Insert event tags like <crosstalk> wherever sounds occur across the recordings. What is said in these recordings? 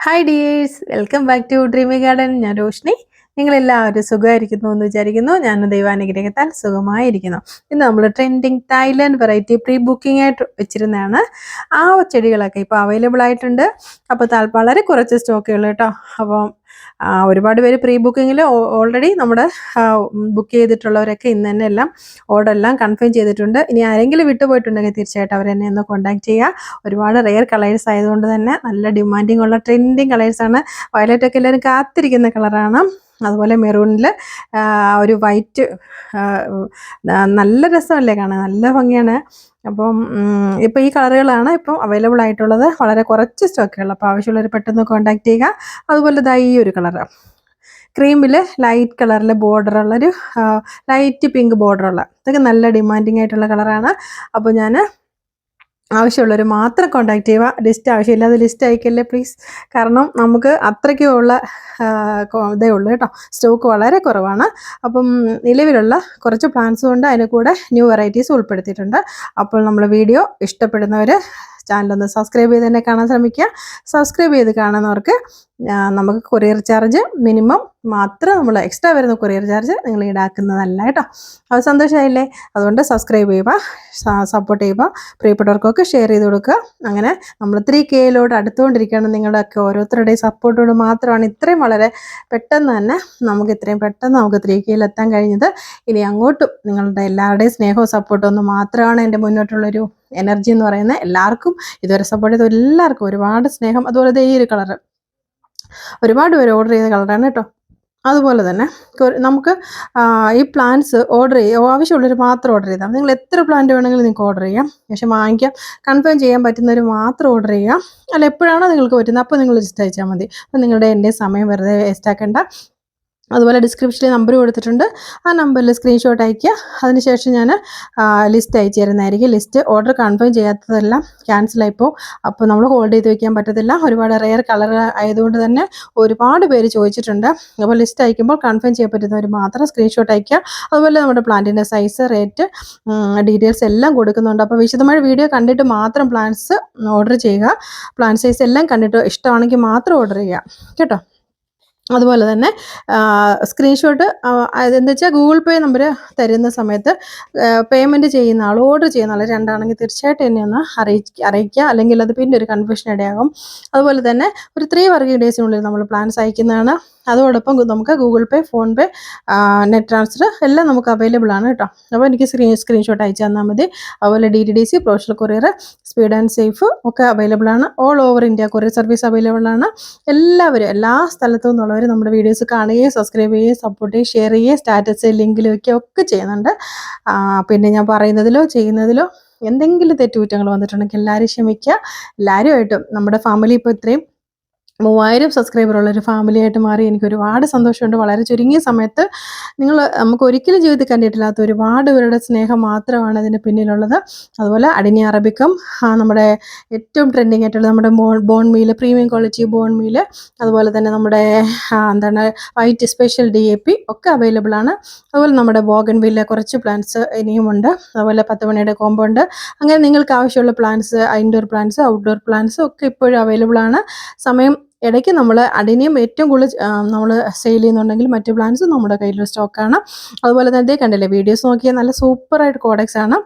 Hi dears welcome back to dreamy garden ഞാൻ റോഷ്നി നിങ്ങളെല്ലാവരും സുഖമായിരിക്കുന്നു എന്ന് വിചാരിക്കുന്നു. ഞാൻ ദൈവാനുഗ്രഹത്താൽ സുഖമായിരിക്കുന്നു. ഇന്ന് നമ്മൾ trending Thailand variety pre booking ആയിട്ട് വെച്ചിരുന്നതാണ്. ആ ചെടികളൊക്കെ ഇപ്പോൾ അവൈലബിൾ ആയിട്ടുണ്ട്. അപ്പോൾ താൽ വളരെ കുറച്ച് സ്റ്റോക്കേ ഉള്ളൂ കേട്ടോ. അപ്പം ഒരുപാട് പേര് പ്രീ ബുക്കിങ്ങിൽ ഓൾറെഡി നമ്മുടെ ബുക്ക് ചെയ്തിട്ടുള്ളവരൊക്കെ ഇന്ന് തന്നെ എല്ലാം ഓർഡർ എല്ലാം കൺഫേം ചെയ്തിട്ടുണ്ട്. ഇനി ആരെങ്കിലും വിട്ടുപോയിട്ടുണ്ടെങ്കിൽ തീർച്ചയായിട്ടും അവരെന്നെ ഒന്ന് കോൺടാക്ട് ചെയ്യുക. ഒരുപാട് റെയർ കളേഴ്സ് ആയതുകൊണ്ട് തന്നെ നല്ല ഡിമാൻഡിങ് ഉള്ള ട്രെൻഡിങ് കളേഴ്സാണ് വയലറ്റൊക്കെ എല്ലാവരും കാത്തിരിക്കുന്ന കളറാണ് അതുപോലെ മെറൂണിൽ ഒരു വൈറ്റ് നല്ല രസമല്ലേ കാണാൻ? നല്ല ഭംഗിയാണ്. അപ്പം ഇപ്പോൾ ഈ കളറുകളാണ് ഇപ്പം അവൈലബിൾ ആയിട്ടുള്ളത്. വളരെ കുറച്ച് സ്റ്റോക്കുകൾ അപ്പോൾ ആവശ്യമുള്ളവർ പെട്ടെന്ന് കോൺടാക്ട് ചെയ്യുക. അതുപോലെ ദാ ഈ ഒരു കളറ് ക്രീമിൽ ലൈറ്റ് കളറിൽ ബോർഡറുള്ളൊരു ലൈറ്റ് പിങ്ക് ബോർഡറുള്ള ഇതൊക്കെ നല്ല ഡിമാൻഡിങ് ആയിട്ടുള്ള കളറാണ്. അപ്പോൾ ഞാൻ ആവശ്യമുള്ളവർ മാത്രം കോൺടാക്ട് ചെയ്യുക. ലിസ്റ്റ് ആവശ്യമില്ലാതെ ലിസ്റ്റ് അയക്കല്ലേ പ്ലീസ് കാരണം നമുക്ക് അത്രയ്ക്കുള്ള ഇതേ ഉള്ളൂ കേട്ടോ. സ്റ്റോക്ക് വളരെ കുറവാണ്. അപ്പം നിലവിലുള്ള കുറച്ച് പ്ലാൻസ് കൊണ്ട് അതിന് കൂടെ ന്യൂ വെറൈറ്റീസ് ഉൾപ്പെടുത്തിയിട്ടുണ്ട്. അപ്പോൾ നമ്മൾ വീഡിയോ ഇഷ്ടപ്പെടുന്നവർ ചാനലൊന്ന് സബ്സ്ക്രൈബ് ചെയ്ത് തന്നെ കാണാൻ ശ്രമിക്കുക. സബ്സ്ക്രൈബ് ചെയ്ത് കാണുന്നവർക്ക് നമുക്ക് കൊറിയർ ചാർജ് മിനിമം മാത്രം നമ്മൾ എക്സ്ട്രാ വരുന്ന കൊറിയർ ചാർജ് നിങ്ങൾ ഈടാക്കുന്നതല്ല കേട്ടോ. അത് സന്തോഷമായില്ലേ അതുകൊണ്ട് സബ്സ്ക്രൈബ് ചെയ്യുക സപ്പോർട്ട് ചെയ്യുക പ്രിയപ്പെട്ടവർക്കൊക്കെ ഷെയർ ചെയ്ത് കൊടുക്കുക. അങ്ങനെ നമ്മൾ ത്രീ കെയിലോട് അടുത്തുകൊണ്ടിരിക്കുകയാണ്. നിങ്ങളുടെയൊക്കെ ഓരോരുത്തരുടെയും സപ്പോർട്ടോട് മാത്രമാണ് ഇത്രയും വളരെ പെട്ടെന്ന് തന്നെ നമുക്ക് ഇത്രയും പെട്ടെന്ന് നമുക്ക് ത്രീ കെയിൽ എത്താൻ കഴിഞ്ഞത്. ഇനി അങ്ങോട്ടും നിങ്ങളുടെ എല്ലാവരുടെയും സ്നേഹവും സപ്പോർട്ടും ഒന്ന് മാത്രമാണ് എന്റെ മുന്നോട്ടുള്ളൊരു എനർജി എന്ന് പറയുന്നത്. എല്ലാവർക്കും ഇതുവരെ സപ്പോർട്ട് ചെയ്ത എല്ലാവർക്കും ഒരുപാട് സ്നേഹം. അതുപോലെ ഈ ഒരു കളർ ഒരുപാട് പേര് ഓർഡർ ചെയ്ത കളറാണ് കേട്ടോ. അതുപോലെ തന്നെ നമുക്ക് ഈ പ്ലാന്റ്സ് ഓർഡർ ചെയ്യുക ആവശ്യമുള്ളവർ മാത്രം ഓർഡർ ചെയ്താൽ നിങ്ങൾ എത്ര പ്ലാന്റ് വേണമെങ്കിലും നിങ്ങൾക്ക് ഓർഡർ ചെയ്യാം. പക്ഷെ വാങ്ങിക്കാം. കൺഫേം ചെയ്യാൻ പറ്റുന്നവർ മാത്രം ഓർഡർ ചെയ്യാം. അല്ല എപ്പോഴാണോ നിങ്ങൾക്ക് പറ്റുന്നത് അപ്പോൾ നിങ്ങൾ ലിസ്റ്റ് അയച്ചാൽ മതി. അപ്പോൾ നിങ്ങളുടെ എന്റെ സമയം വെറുതെ വേസ്റ്റ് ആക്കേണ്ട. അതുപോലെ ഡിസ്ക്രിപ്ഷനിൽ നമ്പർ കൊടുത്തിട്ടുണ്ട്. ആ നമ്പറിൽ സ്ക്രീൻഷോട്ട് അയയ്ക്കുക. അതിനുശേഷം ഞാൻ ലിസ്റ്റ് അയച്ചു തരുന്നതായിരിക്കും. ലിസ്റ്റ് ഓർഡർ കൺഫേം ചെയ്യാത്തതെല്ലാം ക്യാൻസൽ ആയിപ്പോൾ അപ്പോൾ നമ്മൾ ഹോൾഡ് ചെയ്ത് വെക്കാൻ പറ്റത്തില്ല. ഒരുപാട് റെയർ കളർ ആയതുകൊണ്ട് തന്നെ ഒരുപാട് പേര് ചോദിച്ചിട്ടുണ്ട്. അപ്പോൾ ലിസ്റ്റ് അയക്കുമ്പോൾ കൺഫേം ചെയ്യാൻ പറ്റുന്നവർ മാത്രം സ്ക്രീൻഷോട്ട് അയയ്ക്കുക. അതുപോലെ നമ്മുടെ പ്ലാന്റിന്റെ സൈസ് റേറ്റ് ഡീറ്റെയിൽസ് എല്ലാം കൊടുക്കുന്നുണ്ട്. അപ്പോൾ വിശദമായ വീഡിയോ കണ്ടിട്ട് മാത്രം പ്ലാന്റ്സ് ഓർഡർ ചെയ്യുക. പ്ലാന്റ് സൈസ് എല്ലാം കണ്ടിട്ട് ഇഷ്ടമാണെങ്കിൽ മാത്രം ഓർഡർ ചെയ്യുക. കേട്ടോ? അതുപോലെ തന്നെ സ്ക്രീൻഷോട്ട് അതെന്താ വെച്ചാൽ ഗൂഗിൾ പേ നമ്പർ തരുന്ന സമയത്ത് പേയ്മെന്റ് ചെയ്യുന്ന ആൾ ഓർഡർ ചെയ്യുന്ന ആൾ രണ്ടാണെങ്കിൽ തീർച്ചയായിട്ടും എന്നെ ഒന്ന് അറിയിക്കുക അറിയിക്കുക അല്ലെങ്കിൽ അത് പിന്നെ ഒരു കൺഫ്യൂഷൻ ഇടയാകും. അതുപോലെ തന്നെ ഒരു ത്രീ വർക്കിംഗ് ഡേയ്സിനുള്ളിൽ നമ്മൾ പ്ലാൻസ് അയക്കുന്നതാണ്. അതോടൊപ്പം നമുക്ക് Google Pay PhonePe net transfer എല്ലാം നമുക്ക് അവൈലബിൾ ആണ് കേട്ടോ. അപ്പോൾ എനിക്ക് സ്ക്രീൻ സ്ക്രീൻഷോട്ട് അയച്ചു തന്നാൽ മതി. അതുപോലെ D T D C professional courier speed and safe ഒക്കെ അവൈലബിൾ ആണ്. All over India courier service available ആണ്. എല്ലാവരും എല്ലാ സ്ഥലത്തു നിന്നുള്ളവർ നമ്മുടെ വീഡിയോസ് കാണുകയും സബ്സ്ക്രൈബ് ചെയ്യുകയും സപ്പോർട്ട് ചെയ്യുകയും ഷെയർ ചെയ്യുകയും സ്റ്റാറ്റസ് ലിങ്കിൽ വയ്ക്കുകയും ഒക്കെ ചെയ്യുന്നുണ്ട്. പിന്നെ ഞാൻ പറയുന്നതിലോ ചെയ്യുന്നതിലോ എന്തെങ്കിലും തെറ്റുകുറ്റങ്ങൾ വന്നിട്ടുണ്ടെങ്കിൽ എല്ലാവരും ക്ഷമിക്കുക. എല്ലാവരുമായിട്ടും നമ്മുടെ ഫാമിലി ഇപ്പോൾ ഇത്രയും മൂവായിരം സബ്സ്ക്രൈബർ ഉള്ള ഒരു ഫാമിലി ആയിട്ട് മാറി എനിക്ക് ഒരുപാട് സന്തോഷമുണ്ട്. വളരെ ചുരുങ്ങിയ സമയത്ത് നിങ്ങൾ നമുക്ക് ഒരിക്കലും ജീവിതത്തിൽ കണ്ടിട്ടില്ലാത്ത ഒരുപാട് പേരുടെ സ്നേഹം മാത്രമാണ് അതിന് പിന്നിലുള്ളത്. അതുപോലെ അടിനി അറബിക്കും നമ്മുടെ ഏറ്റവും ട്രെൻഡിങ് ആയിട്ടുള്ള നമ്മുടെ bone meal premium quality bone meal അതുപോലെ തന്നെ നമ്മുടെ എന്താണ് white special D A P ഒക്കെ അവൈലബിൾ ആണ്. അതുപോലെ നമ്മുടെ ബോഗൻ വില്ല കുറച്ച് പ്ലാന്റ്സ് ഇനിയുമുണ്ട് അതുപോലെ പത്ത് മണിയുടെ കോമ്പൗണ്ട് അങ്ങനെ നിങ്ങൾക്ക് ആവശ്യമുള്ള plants indoor plants outdoor plants ഒക്കെ ഇപ്പോഴും അവൈലബിൾ ആണ്. സമയം ഇടയ്ക്ക് നമ്മൾ അഡിനിയം ഏറ്റവും കൂടുതൽ നമ്മൾ സെയിൽ ചെയ്യുന്നുണ്ടെങ്കിൽ മറ്റു പ്ലാന്റ്സ് നമ്മുടെ കയ്യിലൊരു സ്റ്റോക്കാണ് അതുപോലെ തന്നെ കണ്ടില്ലേ വീഡിയോസ് നോക്കിയാൽ നല്ല സൂപ്പറായിട്ട് കോഡക്സ് ആണ്.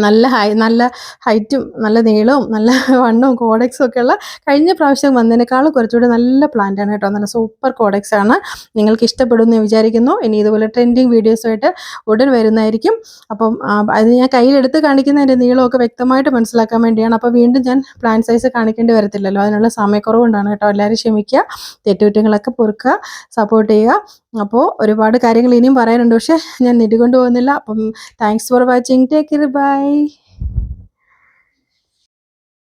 നല്ല ഹൈ നല്ല ഹൈറ്റും നല്ല നീളവും നല്ല <laughs> വണ്ണവും കോഡക്സും ഉള്ള കഴിഞ്ഞ പ്രാവശ്യം വന്നതിനേക്കാളും കുറച്ചുകൂടി നല്ല പ്ലാന്റ് ആണ് കേട്ടോ. നല്ല സൂപ്പർ കോഡക്സ് ആണ്. നിങ്ങൾക്ക് ഇഷ്ടപ്പെടുമെന്ന് വിചാരിക്കുന്നു. ഇനി ഇതുപോലെ ട്രെൻഡിങ് വീഡിയോസുമായിട്ട് ഉടൻ വരുന്നതായിരിക്കും. അപ്പം അത് ഞാൻ കയ്യിലെടുത്ത് കാണിക്കുന്നതിന്റെ നീളമൊക്കെ വ്യക്തമായിട്ട് മനസ്സിലാക്കാൻ വേണ്ടിയാണ്. അപ്പോൾ വീണ്ടും ഞാൻ പ്ലാൻ സൈസ് കാണിക്കേണ്ടി വരത്തില്ലല്ലോ. അതിനുള്ള സമയക്കുറവുണ്ടാണ് കേട്ടോ. എല്ലാവരും ക്ഷമിക്കുക. തെറ്റുകുറ്റങ്ങളൊക്കെ പൊറുക്കുക. സപ്പോർട്ട് ചെയ്യുക. അപ്പോൾ ഒരുപാട് കാര്യങ്ങൾ ഇനിയും പറയാനുണ്ട്. പക്ഷേ ഞാൻ നീട്ടിക്കൊണ്ട് പോകുന്നില്ല അപ്പം thanks for watching take care bye Bye.